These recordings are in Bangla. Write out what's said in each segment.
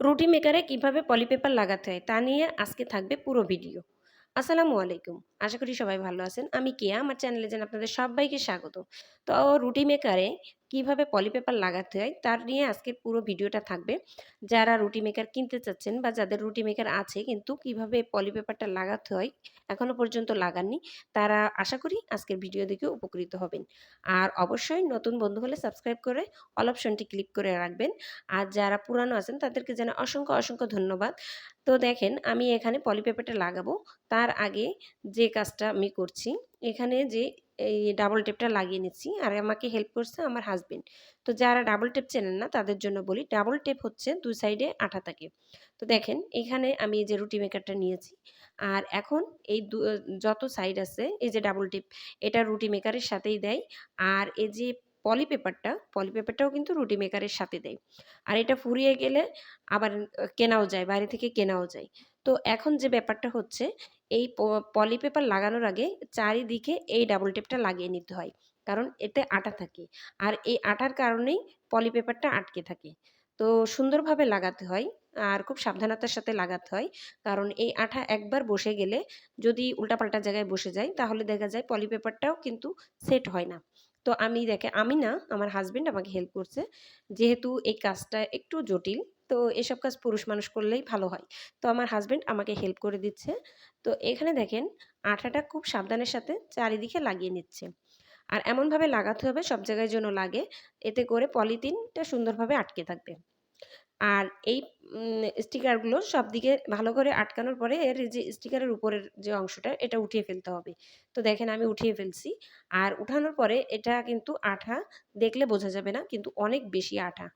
রুটি মেকারে কীভাবে পলিপেপার লাগাতে হয় তা নিয়ে আজকে থাকবে পুরো ভিডিও। আসসালামু আলাইকুম। আশা করি সবাই ভালো আছেন। আমি কেয়া, আমার চ্যানেলে যেন আপনাদের সবাইকে স্বাগত। তো রুটি মেকারে কীভাবে পলিপেপার লাগাতে হয়, তার নিয়ে আজকের পুরো ভিডিওটা থাকবে। যারা রুটি মেকার কিনতে চাচ্ছেন বা যাদের রুটি মেকার আছে কিন্তু কীভাবে পলিপেপারটা লাগাতে হয় এখনও পর্যন্ত লাগাননি, তারা আশা করি আজকের ভিডিও দেখে উপকৃত হবেন। আর অবশ্যই নতুন বন্ধু হলে সাবস্ক্রাইব করে অল অপশনটি ক্লিক করে রাখবেন। আর যারা পুরানো আছেন তাদেরকে যেন অসংখ্য অসংখ্য ধন্যবাদ। তো দেখেন আমি এখানে পলিপেপারটা লাগাবো। তার আগে যে কাজটা আমি করছি। এখানে যে এই ডাবল টেপটা লাগিয়ে নিচ্ছি আর আমাকে হেল্প করছে আমার হাজবেন্ড তো যারা ডাবল টেপ চেনেন না, তাদের জন্য বলি ডাবল টেপ হচ্ছে দুই সাইডে আঠা থাকে। তো দেখেন, এখানে আমি এই যে রুটি মেকারটা নিয়েছি। আর এখন এই যত সাইড আছে, এই যে ডাবল টেপ এটা রুটি মেকারের সাথেই দেয়। আর এই যে পলি পেপারটা পলি পেপারটাও কিন্তু রুটি মেকারের সাথে দেয়। আর এটা ফুরিয়ে গেলে আবার কেনাও যায়, বাইরে থেকে কেনাও যায়। তো এখন যে ব্যাপারটা হচ্ছে, এই পলি পেপার লাগানোর আগে চারিদিকে এই ডাবল টেপটা লাগিয়ে নিতে হয়। কারণ এতে আটা থাকে। আর এই আটার কারণেই পলি পেপারটা আটকে থাকে। তো সুন্দরভাবে লাগাতে হয় আর খুব সাবধানতার সাথে লাগাতে হয়। কারণ এই আঠা একবার বসে গেলে যদি উল্টাপাল্টা জায়গায় বসে যায়, তাহলে দেখা যায় পলি পেপারটাও কিন্তু সেট হয় না। তো আমি দেখে, আমি না, আমার হাজব্যান্ড আমাকে হেল্প করছে। যেহেতু এই কাজটা একটু জটিল তো এসব কাজ পুরুষ মানুষ করলেই ভালো হয়। তো আমার হাজব্যান্ড আমাকে হেল্প করে দিচ্ছে। তো এখানে দেখেন, আঠাটা খুব সাবধানের সাথে চারিদিকে লাগিয়ে নিচ্ছে। আর এমনভাবে লাগাতে হবে, সব জায়গায় যেন লাগে। এতে করে পলিথিনটা সুন্দরভাবে আটকে থাকবে। আর এই স্টিকারগুলো সব দিকে ভালো করে আটকানোর পরে এর যে স্টিকারের উপরের যে অংশটা, এটা উঠিয়ে ফেলতে হবে। তো দেখেন আমি উঠিয়ে ফেলছি। আর উঠানোর পরে এটা কিন্তু আঠা দেখলে বোঝা যাবে না, কিন্তু অনেক বেশি আঠা।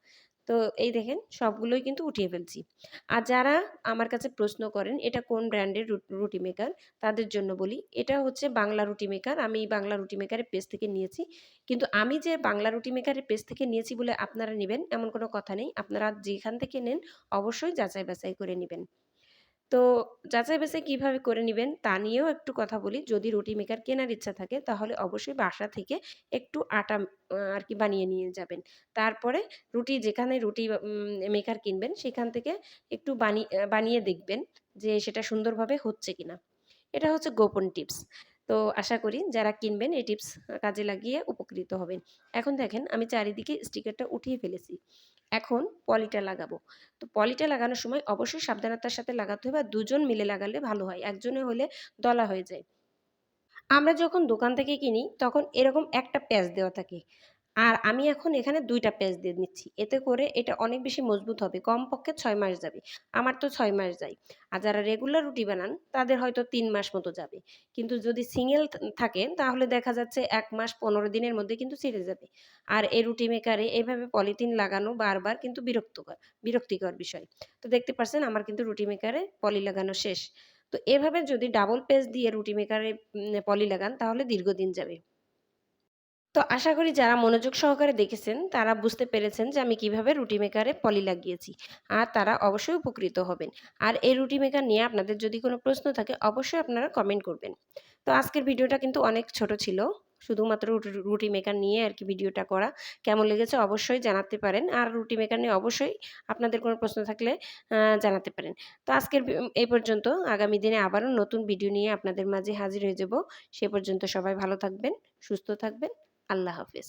তো এই দেখেন সবগুলোই কিন্তু উঠিয়ে ফেলছি। আর যারা আমার কাছে প্রশ্ন করেন, এটা কোন ব্র্যান্ডের রুটি মেকার? তাদের জন্য বলি, এটা হচ্ছে বাংলা রুটি মেকার। আমি বাংলা রুটি মেকারের পেজ থেকে নিয়েছি। কিন্তু আমি যে বাংলা রুটি মেকারের পেজ থেকে নিয়েছি বলে আপনারা নেবেন, এমন কোনো কথা নেই। আপনারা যেখান থেকে নেন, অবশ্যই যাচাই বাছাই করে নেবেন। তো যাচাই বাছাই কীভাবে করে নেবেন তা নিয়েও একটু কথা বলি। যদি রুটি মেকার কেনার ইচ্ছা থাকে, তাহলে অবশ্যই বাসা থেকে একটু আটা আর কি বানিয়ে নিয়ে যাবেন। তারপরে রুটি, যেখানে রুটি মেকার কিনবেন, সেখান থেকে একটু বানিয়ে বানিয়ে দেখবেন যে সেটা সুন্দরভাবে হচ্ছে কিনা। এটা হচ্ছে গোপন টিপস। তো আশা করি যারা কিনবেন, এই টিপস কাজে লাগিয়ে উপকৃত হবেন। এখন দেখেন, আমি চারিদিকে স্টিকারটা উঠিয়ে ফেলেছি। এখন পলিটা লাগাবো। তো পলিটা লাগানোর সময় অবশ্যই সাবধানতার সাথে লাগাতে হবে আর দুজন মিলে লাগালে ভালো হয়। একজনে হলে দলা হয়ে যায়। আমরা যখন দোকান থেকে কিনি তখন এরকম একটা প্যাচ দেওয়া থাকে। আর আমি এখন এখানে দুইটা পেজ দিয়ে নিচ্ছি এতে করে এটা অনেক বেশি মজবুত হবে। কমপক্ষে ছয় মাস যাবে। আমার তো ছয় মাস যায়। আর যারা রেগুলার রুটি বানান, তাদের হয়তো তিন মাস মতো যাবে। কিন্তু যদি সিঙ্গেল থাকে তাহলে দেখা যাচ্ছে এক মাস পনেরো দিনের মধ্যে কিন্তু ছেড়ে যাবে। আর এই রুটি মেকারে এভাবে পলিথিন লাগানো বারবার কিন্তু বিরক্তকর, বিরক্তিকর বিষয়। তো দেখতে পাচ্ছেন আমার কিন্তু রুটি মেকারে পলি লাগানো শেষ। তো এভাবে যদি ডাবল পেজ দিয়ে রুটি মেকারে পলি লাগান, তাহলে দীর্ঘদিন যাবে। তো আশা করি যারা মনোযোগ সহকারে দেখেছেন, তারা বুঝতে পেরেছেন যে আমি কীভাবে রুটি মেকারে পলি লাগিয়েছি। আর তারা অবশ্যই উপকৃত হবেন। আর এই রুটি মেকার নিয়ে আপনাদের যদি কোনো প্রশ্ন থাকে, অবশ্যই আপনারা কমেন্ট করবেন। তো আজকের ভিডিওটা কিন্তু অনেক ছোট ছিল। শুধুমাত্র রুটি মেকার নিয়ে আর কি ভিডিওটা করা। কেমন লেগেছে অবশ্যই জানাতে পারেন। আর রুটি মেকার নিয়ে অবশ্যই আপনাদের কোনো প্রশ্ন থাকলে জানাতে পারেন। তো আজকের এই পর্যন্ত আগামী দিনে আবারও নতুন ভিডিও নিয়ে আপনাদের মাঝে হাজির হয়ে যাব। সে পর্যন্ত সবাই ভালো থাকবেন, সুস্থ থাকবেন। আল্লাহ হাফিজ।